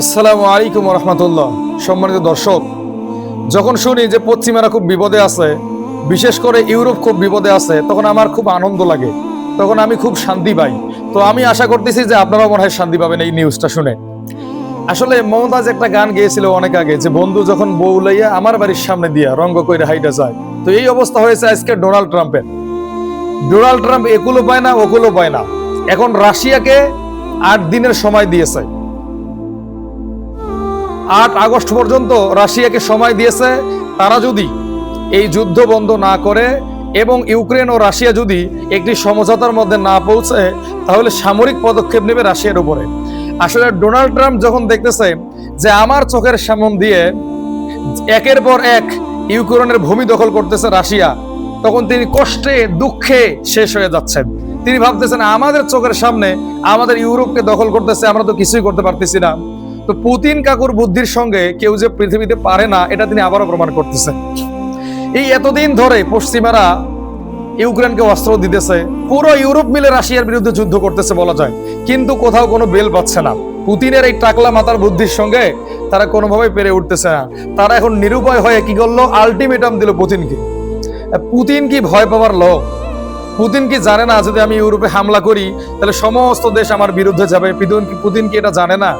আসসালামু আলাইকুম রহমতুল্লাহ। সম্মানিত দর্শক, যখন শুনি যে পশ্চিমারা খুব বিপদে আছে, বিশেষ করে ইউরোপ খুব বিপদে আছে, তখন আমার খুব আনন্দ লাগে। তখন আমি খুব শান্তি পাই। তো আমি আশা করতেছি যে আপনারাও মনে হয় শান্তি পাবেন এই নিউজটা শুনে। আসলে মমতাজ একটা গান গেয়েছিল অনেক আগে, যে বন্ধু যখন বউ লইয়া আমার বাড়ির সামনে দিয়া রঙ্গ কইরা হাইটা যায়। তো এই অবস্থা হয়েছে আজকে ডোনাল্ড ট্রাম্পের। ডোনাল্ড ট্রাম্প একুলো পায় না ওকুলো পায় না। এখন রাশিয়াকে আট দিনের সময় দিয়েছে। আট আগস্ট পর্যন্ত রাশিয়াকে সময় দিয়েছে। তারা যদি এই যুদ্ধ বন্ধ না করে এবং ইউক্রেন ও রাশিয়া যদি একটি সমঝোতার মধ্যে না পৌঁছে, তাহলে সামরিক পদক্ষেপ নেবে রাশিয়ার উপরে। আসলে ডোনাল্ড ট্রাম্প যখন দেখতেছে যে আমার চোখের সামন দিয়ে একের পর এক ইউক্রেনের ভূমি দখল করতেছে রাশিয়া, তখন তিনি কষ্টে, দুঃখে শেষ হয়ে যাচ্ছেন। তিনি ভাবতেছেন, আমাদের চোখের সামনে আমাদের ইউরোপকে দখল করতেছে, আমরা তো কিছুই করতে পারতেছি না। তো পুতিন কাকুর বুদ্ধির সঙ্গে কেউ যে পৃথিবীতে পারে না, এটা তিনি আবারও প্রমাণ করতেছেন। এই এতদিন ধরে পশ্চিমারা ইউক্রেনকে অস্ত্র দিতেছে, পুরো ইউরোপ মিলে রাশিয়ার বিরুদ্ধে যুদ্ধ করতেছে বলা যায়, কিন্তু কোথাও কোনো বেল পাচ্ছে না। পুতিনের এই টাকলা মাতার বুদ্ধির সঙ্গে তারা কোনোভাবে পেরে উঠতেছে না। তারা এখন নিরুপায় হয়ে কি করল? আলটিমেটাম দিল পুতিনকে। পুতিন কি ভয় পাওয়ার লোক? পুতিন কি জানে না, যদি আমি ইউরোপে হামলা করি, তাহলে সমস্ত দেশ আমার বিরুদ্ধে যাবে? কি পুতিন কি এটা জানে না?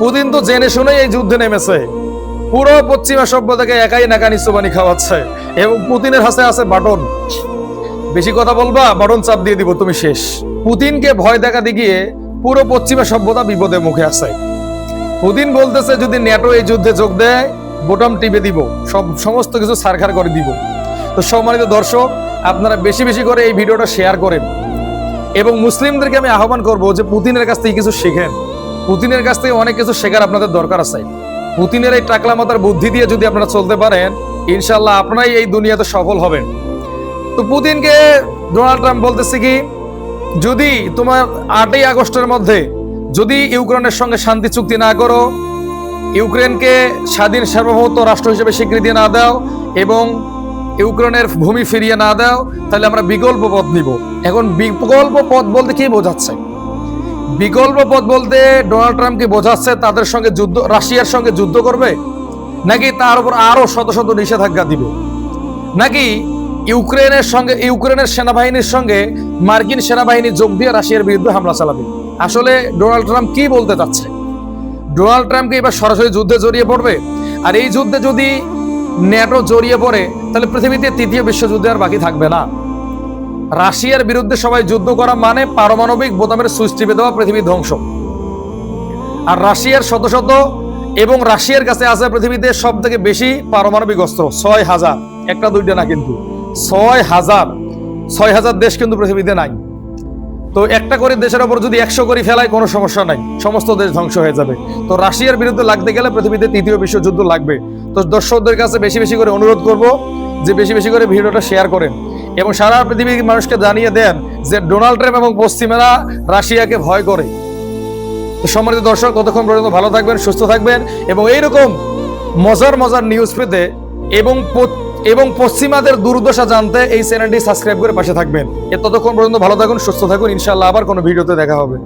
পুতিন তো জেনে শুনেই এই যুদ্ধে নেমেছে। পুরো পশ্চিমা সভ্যতাকে একাই নাকানি চোবানি খাওয়াচ্ছে। এবং পুতিনের হাতে আছে বাটন। বেশি কথা বলবা, বাটন চাপ দিয়ে দিব, তুমি শেষ। পুতিনকে ভয় দেখা দেখিয়ে পুরো পশ্চিমা সভ্যতা বিপদে মুখে আছে। পুতিন বলতেছে, যদি ন্যাটো এই যুদ্ধে যোগ দেয়, বোটাম টিপে দিব। সব, সমস্ত কিছু সারখার করে দিব। তো সম্মানিত দর্শক, আপনারা বেশি বেশি করে এই ভিডিওটা শেয়ার করেন। এবং মুসলিমদেরকে আমি আহ্বান করব যে পুতিনের কাছ থেকে কিছু শেখেন। পুতিনের কাছ থেকে অনেক কিছু শেখার আপনাদের দরকার আছে। পুতিনের এই টাকলা মাতার বুদ্ধি দিয়ে যদি আপনারা চলতে পারেন ইনশাল্লাহ আপনারাই এই দুনিয়াতে সফল হবেন। তো পুতিনকে ডোনাল্ড ট্রাম্প বলতেছে কি, যদি তোমার আটই আগস্টের মধ্যে যদি ইউক্রেনের সঙ্গে শান্তি চুক্তি না করো, ইউক্রেনকে স্বাধীন সার্বভৌমত্ব রাষ্ট্র হিসেবে স্বীকৃতি না দাও এবং ইউক্রেনের ভূমি ফিরিয়ে না দাও, তাহলে আমরা বিকল্প পথ নিব। এখন বিকল্প পথ বলতে কি বোঝাচ্ছে? বিকল্প পথ বলতে ডোনাল্ড ট্রাম্পকে বোঝাচ্ছে তাদের সঙ্গে যুদ্ধ, রাশিয়ার সঙ্গে যুদ্ধ করবে, নাকি তার উপর আরও শত শত নিষেধাজ্ঞা দিবে? নাকি ইউক্রেনের সঙ্গে, ইউক্রেনের সেনাবাহিনীর সঙ্গে মার্কিন সেনাবাহিনী যোগ দিয়ে রাশিয়ার বিরুদ্ধে হামলা চালাবে? আসলে ডোনাল্ড ট্রাম্প কি বলতে চাচ্ছে? ডোনাল্ড ট্রাম্পকে এবার সরাসরি যুদ্ধে জড়িয়ে পড়বে? আর এই যুদ্ধে যদি ন্যাটো জড়িয়ে পড়ে, তাহলে পৃথিবীতে তৃতীয় বিশ্বযুদ্ধে আর বাকি থাকবে না। রাশিয়ার বিরুদ্ধে সবাই যুদ্ধ করা মানে পারমাণবিক বোতামের সুইচ টিপে দেওয়া পৃথিবী ধ্বংস। আর রাশিয়ার শত শত এবং রাশিয়ার কাছে আছে পৃথিবীতে সব থেকে বেশি পারমাণবিক অস্ত্র, ছয় হাজার। একটা, দুইটা না কিন্তু। ছয় হাজার। ছয় হাজার দেশ কিন্তু পৃথিবীতে নাই। তো একটা করে দেশের ওপর যদি একশো করে ফেলায় কোনো সমস্যা নাই। সমস্ত দেশ ধ্বংস হয়ে যাবে। তো রাশিয়ার বিরুদ্ধে লাগতে গেলে পৃথিবীতে তৃতীয় বিশ্বযুদ্ধ লাগবে। তো দর্শকদের কাছে বেশি বেশি করে অনুরোধ করব যে বেশি বেশি করে ভিডিওটা শেয়ার করেন। এবং সারা পৃথিবীর মানুষকে জানিয়ে দেন যে ডোনাল্ড ট্রাম্প এবং পশ্চিমেরা রাশিয়াকে ভয় করে। সম্মানিত দর্শক কতক্ষণ পর্যন্ত ভালো থাকবেন, সুস্থ থাকবেন এবং এইরকম মজার মজার নিউজ পেতে এবং এবং পশ্চিমাদের দুর্দশা জানতে এই চ্যানেলটি সাবস্ক্রাইব করে পাশে থাকবেন। এ ততক্ষণ পর্যন্ত ভালো থাকুন, সুস্থ থাকুন ইনশাল্লাহ আবার কোনো ভিডিওতে দেখা হবে।